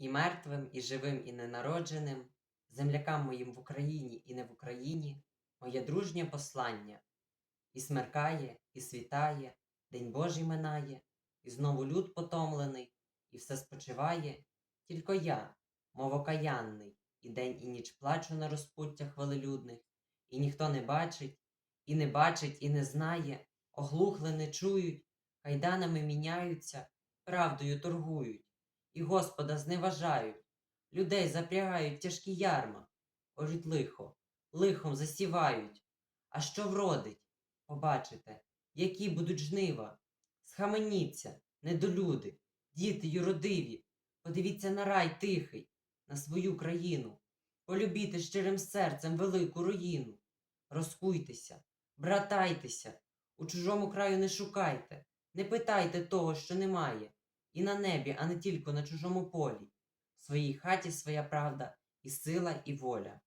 і мертвим, і живим, і ненародженим, землякам моїм в Україні і не в Україні, моє дружнє послання. І смеркає, і світає, День Божий минає, і знову люд потомлений, і все спочиває, тільки я, мов окаянний, і день і ніч плачу на розпуттях велелюдних, і ніхто не бачить, і не бачить, і не знає, оглухли не чують, кайданами міняються, правдою торгують, і Господа зневажають, людей запрягають тяжкі ярма, орють лихо, лихом засівають. А що вродить? Побачите, які будуть жнива. Схаменіться, недолюди, діти юродиві, подивіться на рай тихий, на свою країну, полюбіте щирим серцем велику руїну. Розкуйтеся, братайтеся, у чужому краю не шукайте, не питайте того, що немає, і на небі, а не тільки на чужому полі. В своїй хаті своя правда, і сила, і воля.